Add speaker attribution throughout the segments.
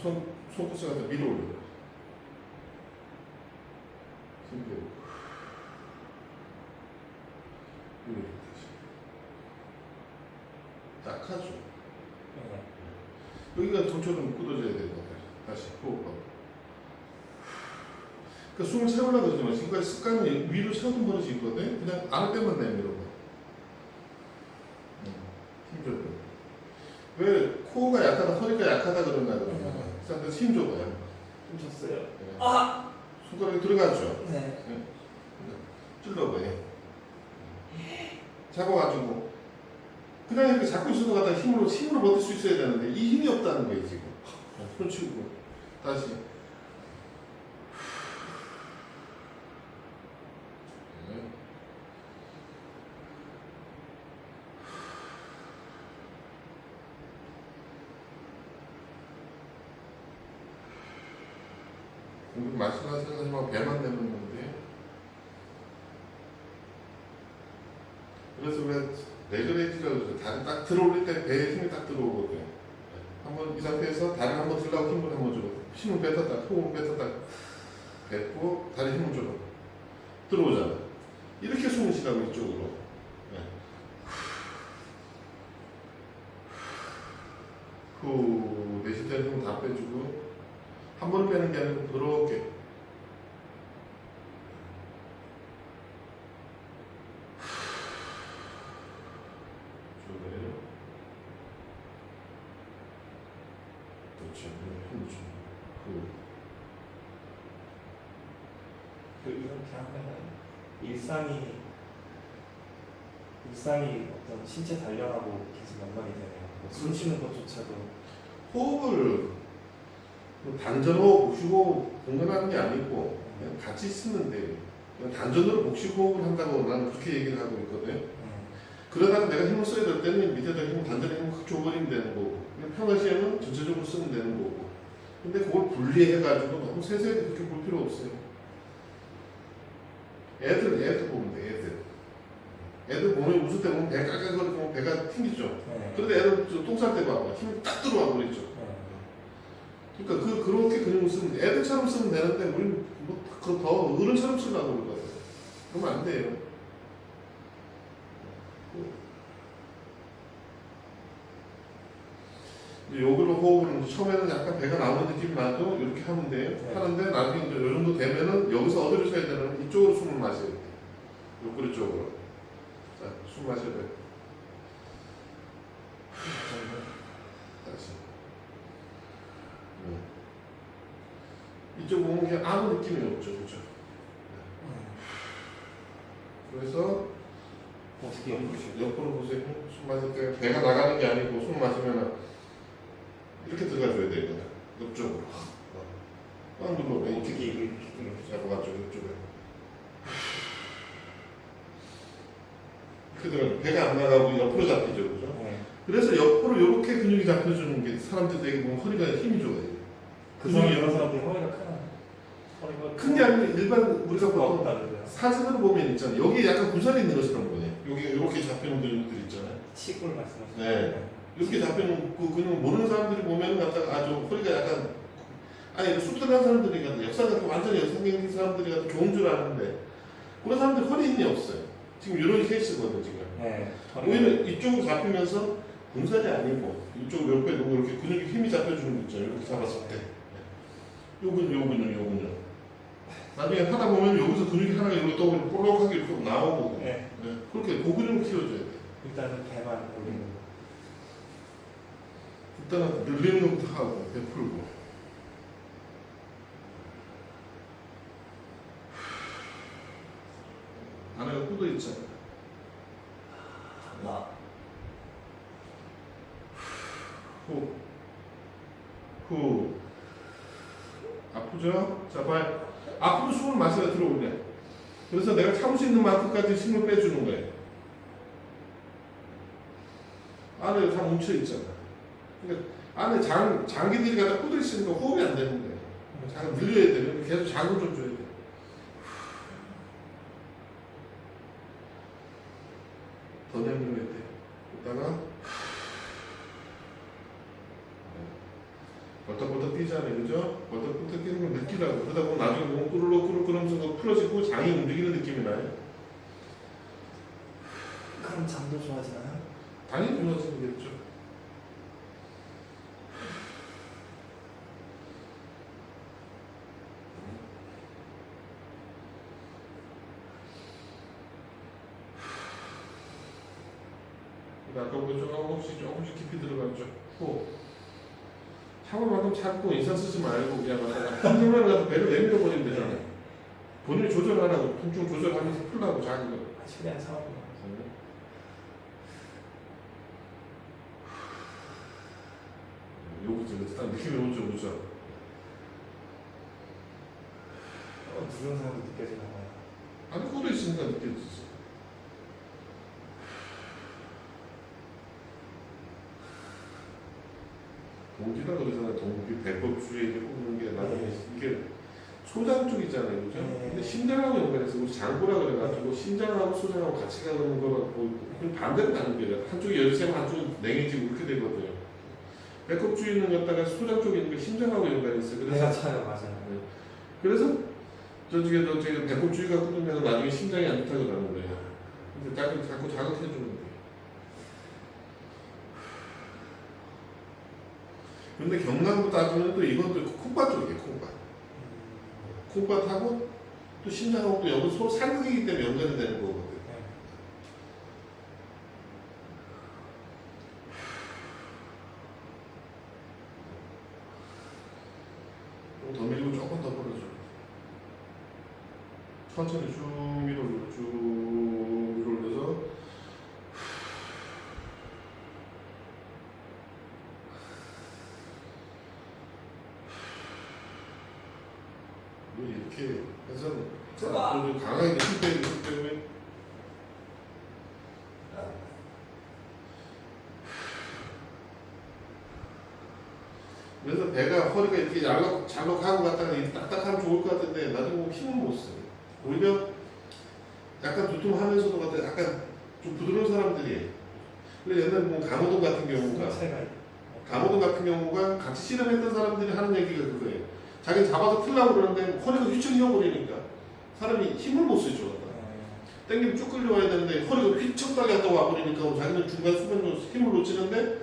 Speaker 1: 손, 손끝을 갖다 밀어 올려. 힘들어. 이렇게 다시. 딱 하죠.
Speaker 2: 네.
Speaker 1: 여기가 전처럼 굳어져야 되는 거야. 다시 호흡하고. 그러니까 숨을 채우려고 그러지만 지금까지 습관이 위로 채우던 버릇이 있거든. 그냥 아랫 배만 내밀어 봐. 힘줘요. 왜 코어가 약하다, 허리가 약하다 그러나 그러면 일단 힘 줘봐요.
Speaker 2: 좀 졌어요.
Speaker 1: 네.
Speaker 2: 아!
Speaker 1: 손가락이 들어가죠.
Speaker 2: 네.
Speaker 1: 찔러봐요. 잡아가지고 그냥 이렇게 잡고 있어도 갖다 힘으로 힘으로 버틸 수 있어야 되는데 이 힘이 없다는 거예요 지금. 손 치우고 다시. 우리 말씀하시는 거 배만 내는 건데. 그래서 왜 레그레이즈라고 그러죠 다리 딱 들어올릴 때 배에 힘이 딱 들어오거든요 한번 이 상태에서 다리 한번 들라고 힘을 한번 줘봐. 힘을 뱉었다 호흡을 뱉었다 뱉고 다리 힘을 줘봐. 들어오잖아. 이렇게 숨을 쉬라고 이쪽으로 네. 후 내쉴 때는 힘을 다 빼주고 한 번에 빼는 게 아니고 부드럽게. 그렇죠. 좀. 그
Speaker 2: 그 이렇게 하면 일상이 일상이 어떤 신체 단련하고 계속 연관이 되네요. 뭐 숨 쉬는 것조차도
Speaker 1: 호흡을 뭐 단전호흡, 복식호흡 공간하는 게 아니고 그냥 같이 쓰면 돼요. 그냥 단전으로 복식호흡을 한다고 나는 그렇게 얘기를 하고 있거든.
Speaker 2: 네.
Speaker 1: 그러다가 내가 힘을 써야 될 때는 밑에다 힘을 단전에 힘을 확 줘버리면 되는 거고 평상시에는 전체적으로 쓰면 되는 거고 근데 그걸 분리해가지고 너무 세세하게 그렇게 볼 필요 없어요 애들 애들 보면 돼 애들 애들 보면 웃을 때 보면 배 깔깔거리고 배가 튕기죠
Speaker 2: 네.
Speaker 1: 그런데 애들 똥쌀 때 봐봐 힘이 딱 들어와 버리죠
Speaker 2: 네.
Speaker 1: 그러니까 그, 그렇게 근육을 쓰면 돼. 애들처럼 쓰면 되는데 우리는 뭐더 어른처럼 쓰려고 그러거든 그러면 안 돼요 이제 요걸로 호흡을 처음에는 약간 배가 나오는 느낌이 나도 이렇게 하면 돼요.
Speaker 2: 네.
Speaker 1: 하는데 나중에 이제 요 정도 되면은 여기서 어디로 써야 되는 이쪽으로 숨을 마셔야 돼. 옆구리 쪽으로. 자, 숨 마셔야 돼. 다시. 네. 이쪽 보면 그냥 아무 느낌이 없죠. 그렇죠? 그래서
Speaker 2: 어떻게
Speaker 1: 옆으로 보세요. 숨 마실 때 배가 나가는 게 아니고 숨 마시면 이렇게 들어가줘야 돼요. 옆쪽으로. 어. 꽉 눌러.
Speaker 2: 어떻게 이렇게
Speaker 1: 잡아가지고 이쪽에. 들어가 배가 안 나가고 옆으로 잡히죠. 그죠?
Speaker 2: 네.
Speaker 1: 그래서 옆으로 이렇게 근육이 잡혀주는 게 사람들 되게 보면 허리가 힘이 좋아요.
Speaker 2: 그 사람 여러 사람들이 허리가 크나 허리가
Speaker 1: 큰게 아니라 일반 우리가 보통
Speaker 2: 없다는데요.
Speaker 1: 사진으로 보면 있잖아 요. 여기 약간 구설이 있는 것처럼 보여요. 여기 이렇게 잡혀있는 근육들 있잖아요.
Speaker 2: 치골 말씀하시는
Speaker 1: 네. 이렇게 잡혀있는 그 근육 모르는 사람들이 보면 갖다가 아주 허리가 약간 아니 수틀한 사람들이 갖다 역사가 완전히 역생긴 사람들이 갖다 좋은 줄 아는데 그런 사람들 허리 힘이 없어요. 지금 이런 케이스거든요 지금.
Speaker 2: 네.
Speaker 1: 오히려 이쪽으로 잡히면서 분살이 아니고 이쪽 옆에 놓고 이렇게 근육이 힘이 잡혀주는 거 있잖아요. 이렇게 잡았을 때. 요 근육, 요 근육, 요 근육. 나중에 하다 보면 여기서 근육이 하나가 이렇게 떠오르고 볼록하게 이렇게 나오고
Speaker 2: 네.
Speaker 1: 네. 그렇게 그 근육을 키워줘야 돼.
Speaker 2: 일단은 배만 올리는 거.
Speaker 1: 일단은 늘리는 것부터 하고 베풀고 안에가 굳어 있잖아.
Speaker 2: 나.
Speaker 1: 후. 후. 아프죠? 자, 봐요. 앞으로 숨을 마시다 들어올려. 그래서 내가 참을 수 있는 만큼까지 힘을 빼주는 거예요. 안에 다 뭉쳐 있잖아. 그러니까 안에 장, 장기들이 가다 있으니까 호흡이 안 되는 거예요. 장 늘려야 돼요. 계속 장을 좀 줘야 돼. 더 내밀어야 돼. 이따가 벌떡벌떡 뛰지 느끼잖아요, 그죠? 뛰는 걸 느끼라고. 그러다 보면 나중에 몸 꾸르륵 꾸르륵 그러면서 풀어지고 장이 움직이는 느낌이 나요.
Speaker 2: 그럼 잠도 좋아지나요?
Speaker 1: 당연히 좋아지겠죠. 아까보다 조금씩 조금씩 깊이 들어가죠. 호. 샤워 받으면 자꾸 인상 쓰지 말고 그냥 갖다가 힘들면 가서 배를 내밀어 버리면 되잖아 요. 본인이 조절하라고 통증 조절하면서 풀라고 자기가.
Speaker 2: 최대한 샤워를
Speaker 1: 요거 지금 딱 느낌이 오죠, 오죠.
Speaker 2: 어, 누른사도 느껴지나 봐요.
Speaker 1: 아니 코도 있으니까 느껴지지. 동기라 그러잖아요. 동기 배꼽주에 이렇게 꼽는 게 나중에
Speaker 2: 네.
Speaker 1: 이게 소장 쪽 있잖아요, 그죠?
Speaker 2: 네.
Speaker 1: 근데 심장하고 연관해서 장고라 그래가지고 심장하고 소장하고 같이 가는 거라고 반대로 가는 거예요. 한쪽이 열쇠면 한쪽 냉해지고 이렇게 되거든요. 배꼽 주에 있는 것다가 소장 쪽에 있는 게 심장하고 연관이 있어요. 그래서
Speaker 2: 배가 차요, 맞아요.
Speaker 1: 그래서 저쪽에 너 지금 배꼽 주위가 끓으면 나중에 심장이 안 좋다고 그러는 거예요. 근데 자꾸 자꾸 자극해 주는 거예요. 근데 경남부 따지면 또또 콩밭 쪽이에요, 콩밭. 콩밭하고 또 심장하고 또 여기 서로 살극이기 때문에 연관이 되는 거거든요. 좀더 밀고 조금 더 벌어줘. 천천히 쭉 밀어 올려, 쭉 밀어 올려서 뭐 이렇게 해서
Speaker 2: 좋아.
Speaker 1: 좀 강하게 힘빼기 힘빼면 그래서 배가 허리가 이렇게 잘록 잘록하고 갔다가 이렇게 딱딱하면 좋을 것 같은데 나중에 보면 힘을 못 써요. 오히려 약간 두툼하면서도 같아 약간 좀 부드러운 사람들이에요. 근데 옛날 뭐 강호동 같은 경우가 강호동 같은 경우가 같이 실험했던 사람들이 하는 얘기가 그거예요. 자기 잡아서 틀라고 그러는데 허리가 휘청 휘어버리니까 사람이 힘을 못 쓰죠. 땡기면 쭉 끌려와야 되는데 허리가 휘청 갔다 와버리니까 자기는 중간 수면으로 힘을 놓치는데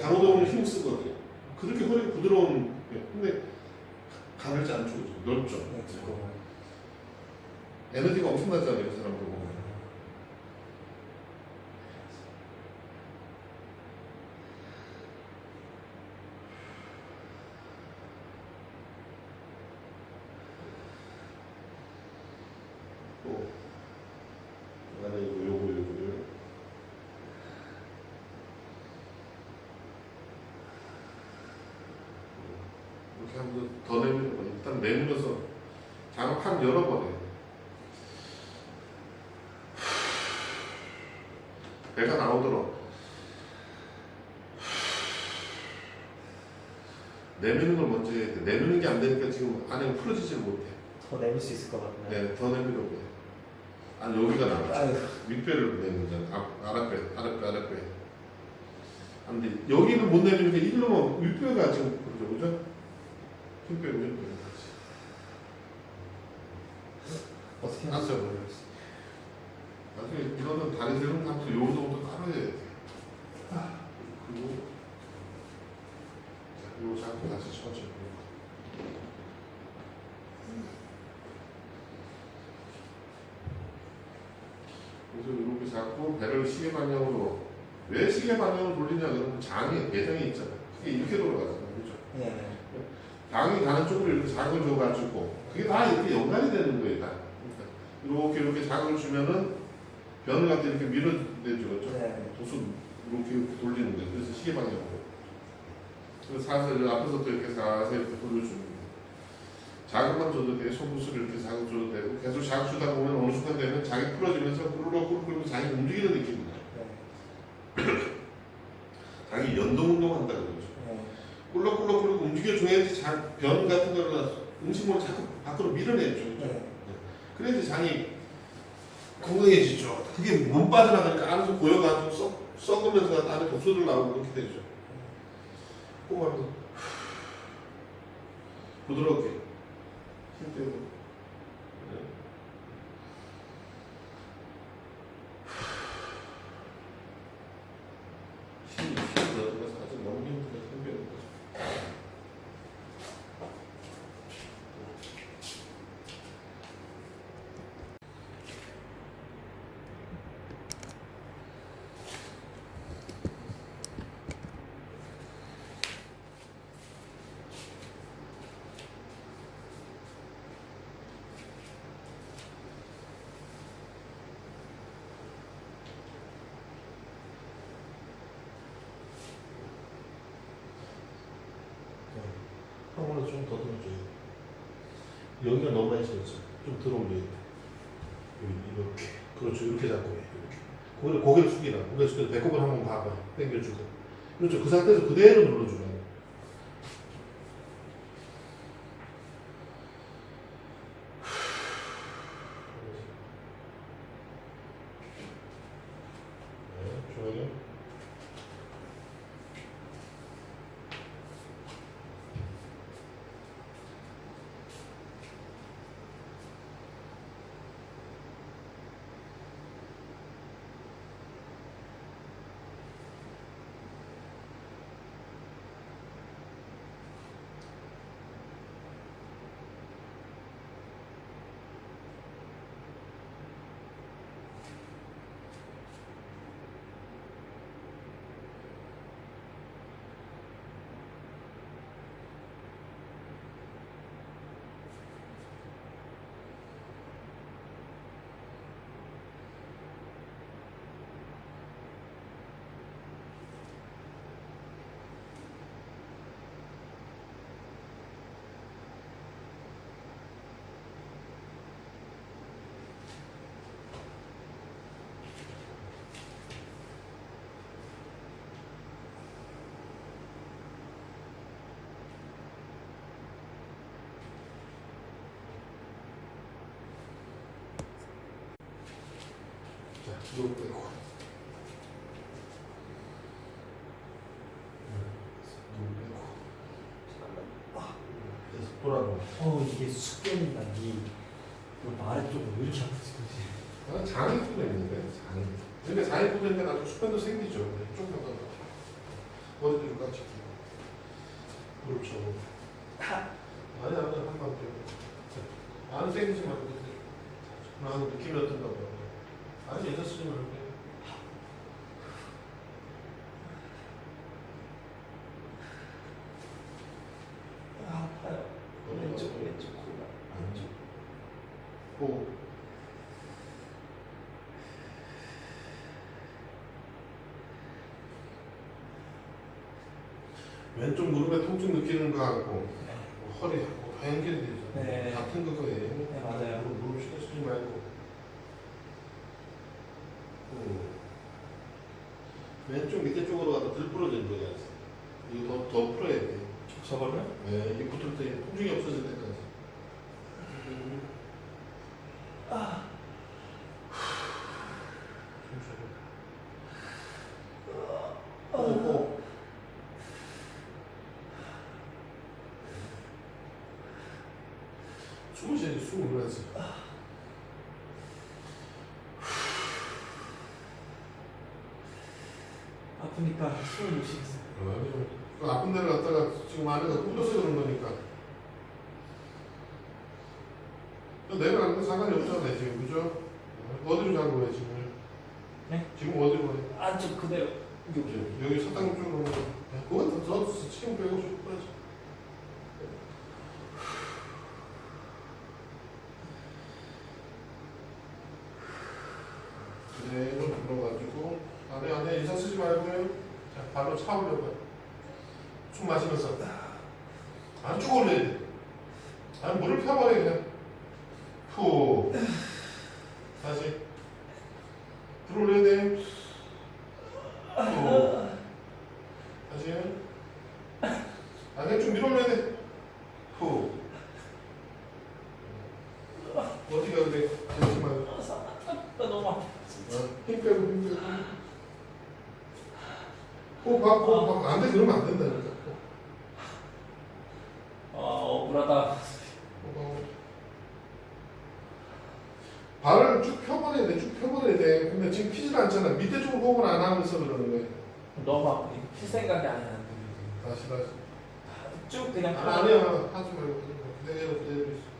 Speaker 1: 강호동은 힘을 쓰거든요. 그렇게 허리가 부드러운 예, 근데 가늘지 않죠. 넓죠.
Speaker 2: 네, 두꺼워요.
Speaker 1: 에너지가 엄청나잖아요. 그 사람들 보면. 또 안에 이거 요거 요거를 이렇게 하면서 더 내밀어 봐. 일단 내밀어서 장을 팍 열어버려요. 배가 나오도록 내미는 걸 먼저 해야 돼. 내미는 게 안 되니까 지금 안에 풀어지질 못해.
Speaker 2: 더 내밀 수 있을 것 같나요?
Speaker 1: 네, 더 내밀어 봐. 아니 여기가 나와.
Speaker 2: 아유,
Speaker 1: 윗배를 내는 잖아. 앞, 아랫배, 아랫배, 아랫배. 안 돼. 여기는 못 내리니까 이리로만 윗배가 지금 그러죠, 그죠? 흰배, 윗배.
Speaker 2: 어떻게
Speaker 1: 안.
Speaker 2: 모르겠어요.
Speaker 1: 나중에 이거는 다리 세우는 하면서 요 정도 따로 해야 돼. 그리고 자, 요 잡고 다시 천천히. 그래서 이렇게 잡고 배를 시계 방향으로 왜 시계 방향으로 돌리냐 그러면 장이 배장이 있잖아. 그게 이렇게 돌아가잖아, 그죠?
Speaker 2: 네.
Speaker 1: 장이 가는 쪽으로 이렇게 자극을 줘가지고 그게 다 이렇게 연관이 되는 거예요, 다. 그러니까 이렇게 이렇게 자극을 주면은 변을 갖다 이렇게 밀어내죠, 그죠?
Speaker 2: 네.
Speaker 1: 도수 이렇게, 이렇게 돌리는 거예요. 그래서 시계 방향으로. 그래서 살살 앞에서 또 이렇게 돌려주는 거예요. 자극만 줘도 돼. 손부스를 이렇게 자극 줘도 되고 계속 자극 주다 보면 어느 순간 되면 자기 풀어지면서 꾸르륵 꾸르륵 자기 움직이는 느낌이 나요.
Speaker 2: 네.
Speaker 1: 자기 연동 운동한다 그러죠.
Speaker 2: 네.
Speaker 1: 꿀럭꿀럭 꿀럭 움직여줘야지 자, 변 같은 거를 음식물을 자꾸 밖으로 밀어내죠.
Speaker 2: 네.
Speaker 1: 그래야지 장이 건강해지죠. 그게 못 빠져나가니까 안에서 고여가지고 썩, 썩으면서 안에 독소들 나오고 그렇게 되죠. 호흡하면서 부드럽게. 힘 빼고 네. 힘이 힘이 들어가서 아주 너무 힘들어 힘 빼는 거죠.
Speaker 3: 한번에 좀더 들어줘요. 여기가 너무 많이 젖었어. 좀 들어 올려야 돼. 이렇게. 그렇죠. 이렇게 잡고 해. 이렇게. 고개를, 고개를 숙이라. 고개를 숙여서 배꼽을 한번 봐봐. 당겨주고. 그렇죠. 그 상태에서 그대로 눌러주라. 네, 좋아요. 자, 이거 빼고. 그래서 돌아가.
Speaker 2: 어 이게 숙변이다 이 아래쪽으로 왜 이렇게 아프지 그지?
Speaker 1: 아, 장이 뚫려 있는데 장이. 근데 장이 뚫리니까 나도 수면도 생기죠. 조금 더 어디 좀 같이. 그렇죠. 아니 아니 한번 더. 안 생기지 말고. 나는 느낌이 어떤가 봐. 아니 얘가 쓰지 말고.
Speaker 2: 아 아파요 왼쪽 왼쪽 코가 왼쪽
Speaker 1: 오. 왼쪽 무릎에 통증 느끼는 거 하고 뭐 허리 하고 다 연결이 되죠.
Speaker 2: 네.
Speaker 1: 같은 그거예요.
Speaker 2: 네, 맞아요.
Speaker 1: 무릎, 무릎 신경 쓰지 말고. 음. 왼쪽 밑에 쪽으로 가다 들 부러진 거야. 이거 더, 더 풀어야 돼.
Speaker 2: 저걸요?
Speaker 1: 네, 이게 붙을 때 통증이 없어질 때까지. 음. 오, 오. 숨을 쉬야지, 숨을 올라야지.
Speaker 2: 숨을 못 쉬겠어요
Speaker 1: 아니요. 그 아픈 데를 갖다가 지금 안에가 굽어서 그런 거니까. 내가 안는 상관이 없잖아요, 지금. 그죠? 어디로 잔 거예요, 지금?
Speaker 2: 네?
Speaker 1: 지금 어디로 가요?
Speaker 2: 안쪽 그대로 여기
Speaker 1: 여기 사탕 쪽으로 가요. 그건 더, 더 치킨 빼고 싶어야지. 그대로 불어가지고 안에 안에 인상 쓰지 말고요. 자 발로 차오려고요. 숨 마시면서 안쪽 올려야 돼. 아니 물을 펴버려 그냥. 후. 다시 들어올려야 돼. 후. 다시. 안에 좀 밀어 올려야 돼. 후. 어디가 그래? 잠시만.
Speaker 2: 나 너무 아파
Speaker 1: 어, 힘 빼고 힘 빼고 호흡 하고 호흡 하고 안돼 그러면
Speaker 2: 안아 억울하다
Speaker 1: 발을 쭉 펴버려야 돼. 쭉 펴버려야 돼. 근데 지금 피질 않잖아. 밑에 쪽으로 호흡을 안 하면서 그러는 거야.
Speaker 2: 너무 아프니 필 생각이 아니야
Speaker 1: 다시 다시.
Speaker 2: 쭉 그냥
Speaker 1: 아, 아니야. 하지 말고. 그대로 있어.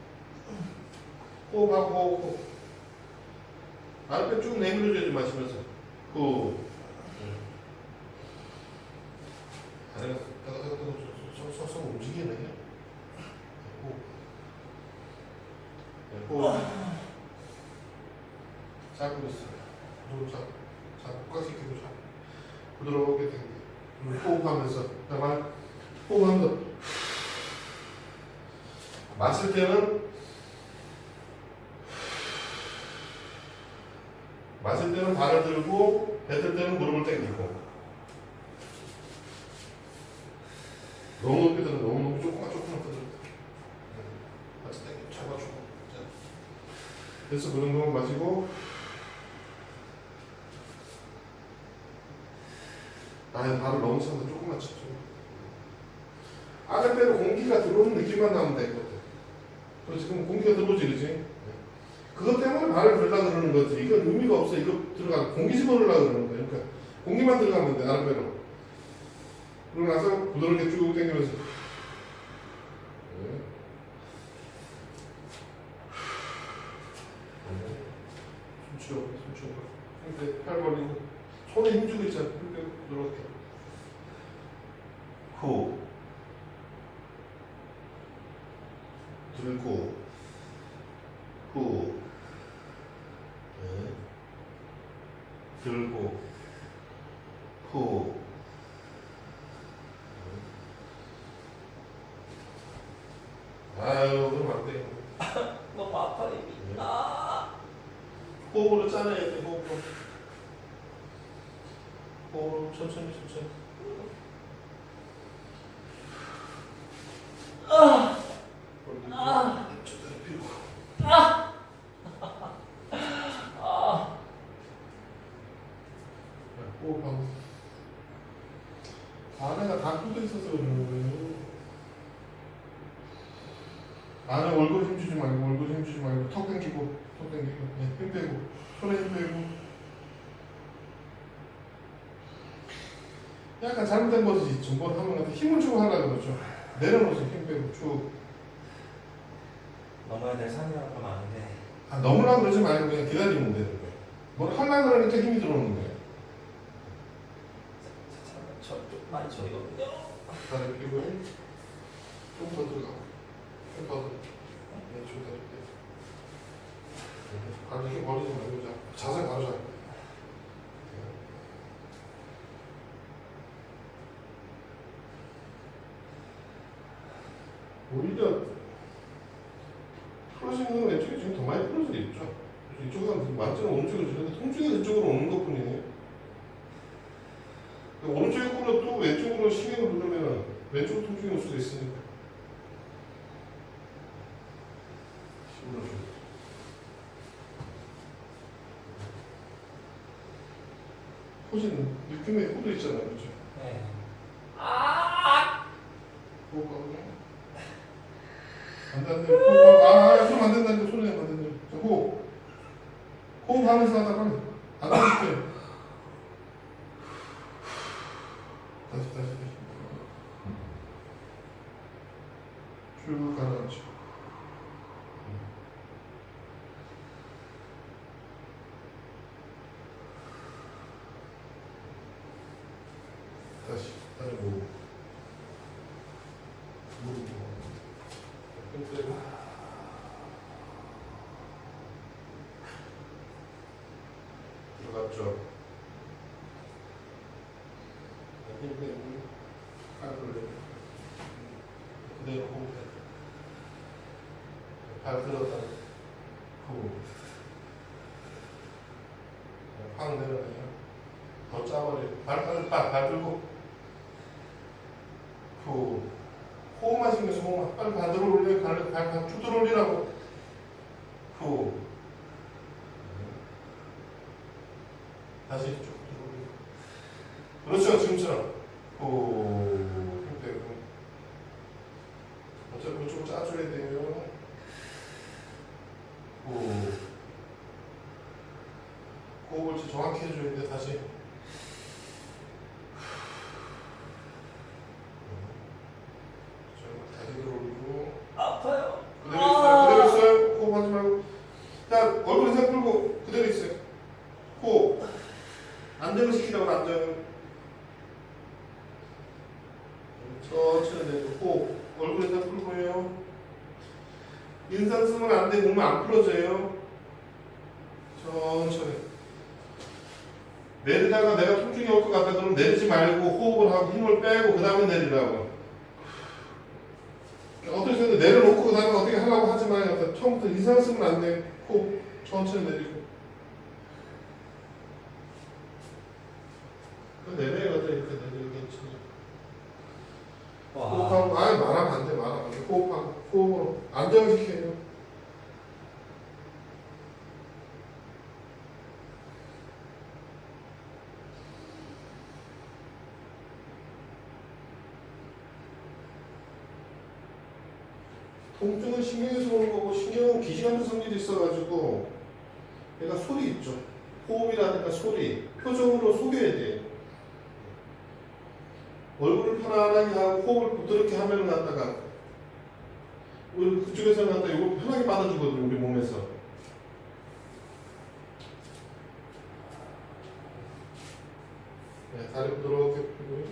Speaker 1: 호흡하고 호흡. 아랫배 쭉 내밀어줘야지 마시면서. 후. 다리가 썩썩 움직이네. 호흡. 네, 호흡. 잡고 있어. 손 잡고, 꽉 끼고 잡고. 부드럽게 당겨. 호흡하면서. 그다음에 호흡하면서. 마실 때는 마실 때는 발을 들고 뱉을 때는 무릎을 당기고 너무 높이 들어 너무 높이 조금만 조금만 들어 같이 당겨 잡아주고 자. 그래서 그런 거 마시고 아니 발을 너무 차서 조금만 쳐 아랫배로 공기가 들어오는 느낌만 나면 되거든 그렇지 그럼 공기가 들어오지 그지 그것 때문에 발을 들라 그러는 거지. 이건 의미가 없어. 이거 들어가 공기 집어넣으려고 그러는 거야. 그러니까 공기만 들어가면 돼 아랫배로 그러고 나서 부드럽게 쭉 당기면서 네. 숨 쉬어 숨 쉬어 근데 팔 벌리고 손에 힘주고 있잖아 이렇게 부드럽게 후 들고 후 네. 들고 후 아유 그럼 안 돼.
Speaker 2: 너무 아파 이미 아
Speaker 1: 호흡으로 짜내야 돼 호흡으로. 호흡으로 천천히 천천히 벌리고
Speaker 2: 아.
Speaker 1: 제대로 피고 호흡하고 안에가 다 굳어 있어서 그러는 거예요 안에 얼굴 힘주지 말고 얼굴 힘주지 말고 턱 당기고 턱 당기고 네, 힘 빼고 손에 힘 빼고 약간 잘못된 거지 전번 것같 힘을 주고 하려고 그러죠. 내려놓으세요 힘 빼고 쭉.
Speaker 2: 넘어야 될 산이라고 하면 아는데.
Speaker 1: 아, 너무나 그러지 말고 그냥 기다리면 되는 거예요. 뭘 하려고 그러니까 힘이 들어오는 거예요.
Speaker 2: 많이 저리거든요.
Speaker 1: 다리 펴고 좀더 들어가고 좀더 들어가고. 네, 좀더 들어가고 바로 이렇게 버리지 말고 자 자세 바로 잡고 오히려 풀어지는 건 왼쪽이 지금 더 많이 풀어져 있죠 이쪽은 완전 오른쪽으로 주는데 통증이 이쪽으로 오는 것 뿐이에요 오른쪽에 꿇어도 왼쪽으로 신경을 누르면 왼쪽 통증이 올 수도 있으니까. 호진 느낌에 호도 있잖아요, 그렇죠?
Speaker 2: 네
Speaker 1: 호흡하고. 안 돼, 안. 아, 아, 그럼 안 된다, 안 돼. 손에 안 된다. 자, 호흡. 호흡하면서 하다가 안 되겠어요. 다시, 다시, 다시. 쭉 가라앉혀. 다시, 다시 무릎. 무릎. 힘 빼고. 들어갔죠. 힘 빼고. 팔 돌려. 그대로 호흡해. 발 들었다. 후. 호흡만. 빨리 발 들어 올려. 발, 발, 발, 쭉 들어 올리라고. 후. 다시 쭉 들어 올리고. 그렇죠. 지금처럼. 후. 힘 빼고. 어차피 좀 짜줘야 돼요. 후. 호흡을 좀 정확히 해줘야 돼 다시. 자, 다시 들어올리고
Speaker 2: 아파요.
Speaker 1: 그대로 있어요. 그대로 있어요. 호흡하지 말고. 자 얼굴 인상 풀고 그대로 있어요. 호흡. 안정을 시키라고 안정. 천천히 내고 호흡. 얼굴 인상 풀고요. 인상 쓰면 안 돼. 몸이 안 풀어져요. 천천히. 내리다가 내가 통증이 올 것 같다 그러면 내리지 말고 호흡을 하고 힘을 빼고 그 다음에 내리라고. 어떻게 생각해 내려놓고 그 다음에 어떻게 하려고 하지 마요. 처음부터 이상 쓰면 안 돼. 호흡 천천히 내리고. 그 내려야 돼 이렇게.
Speaker 2: 와.
Speaker 1: 호흡하고 아예 말하면 안 돼. 말하면 안 돼. 호흡하고 호흡으로 안정시켜요. 통증은 신경에서 오는 거고 신경은 기시하는 성질이 있어가지고 얘가 소리 있죠. 호흡이라든가 소리, 표정으로 속여야 돼. 얼굴을 편안하게 하고 하면 갖다가 우리 그쪽에서는 갖다 이걸 편하게 받아주거든요 우리 몸에서. 네, 다리 부드럽게 펴고요.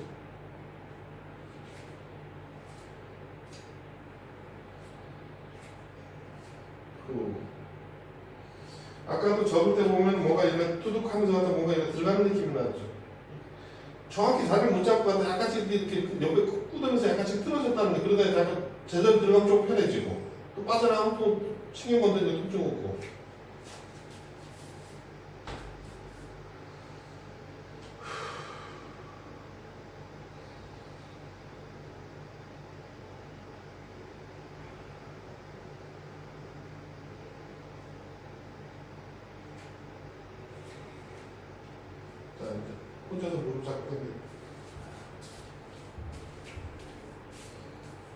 Speaker 1: 그 아까도 접을 때 보면 뭔가 이렇게 투둑하면서 갖다 뭔가 이렇게 들어가는 느낌이 나죠. 정확히 자리를 못 잡고 갖다 약간씩 이렇게 이렇게 옆에 꾸드면서 약간씩 틀어졌다는 게 그러다 약간 제대로 들어가면 좀 편해지고 또 빠져나가면 또 신경 건드리는 통증 없고 자 이제 혼자서 무릎 잡고 당겨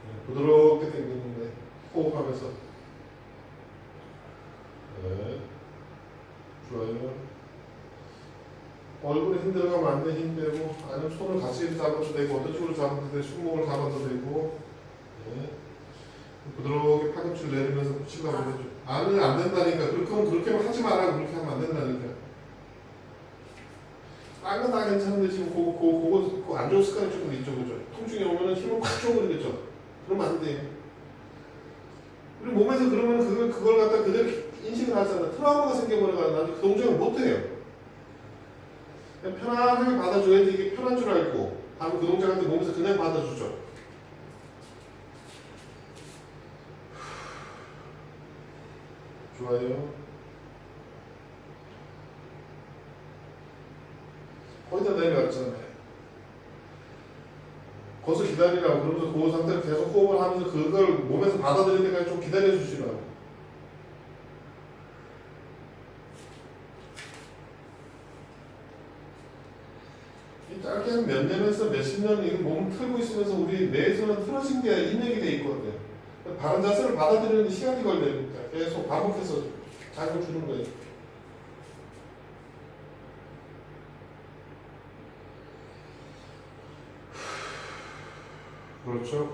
Speaker 1: 네, 부드럽게 당기는데 호흡하면서. 네. 좋아요. 얼굴에 힘 들어가면 안 돼, 힘 빼고. 아니면 손을 같이 잡아도 되고 어떤 쪽으로 잡아도 돼 손목을 잡아도 되고. 네. 부드럽게 팔꿈치를 내리면서 붙이려고 해줘 아는 안 된다니까. 그렇게 하면 그렇게만 하지 마라 그렇게 하면 안 된다니까. 딴건다 괜찮은데 지금 그거, 그거, 그거, 안 좋은 습관이 조금 있죠 그죠? 통증이 오면은 힘을 팍 줘버리겠죠 그러면 안 돼. 우리 몸에서 그러면 그걸, 그걸 갖다 그대로 인식을 하잖아. 트라우마가 생겨버려가지고 나중에 그 동작을 못 해요. 그냥 편안하게 받아줘야지 이게 편한 줄 알고 다음 그 동작할 때 몸에서 그냥 받아주죠. 좋아요. 거의 다 내려왔잖아요. 기다리라고 그러면서 그 상태로 계속 호흡을 하면서 그걸 몸에서 받아들일 때까지 좀 기다려 주시라고. 이 짧게 한 몇 년에서 몇십 년 이거 몸을 틀고 있으면서 우리 뇌에서는 틀어진 게 인맥이 돼 있거든요. 바른 자세를 받아들이는 데 시간이 걸리니까 계속 반복해서 자극을 주는 거예요. Прочав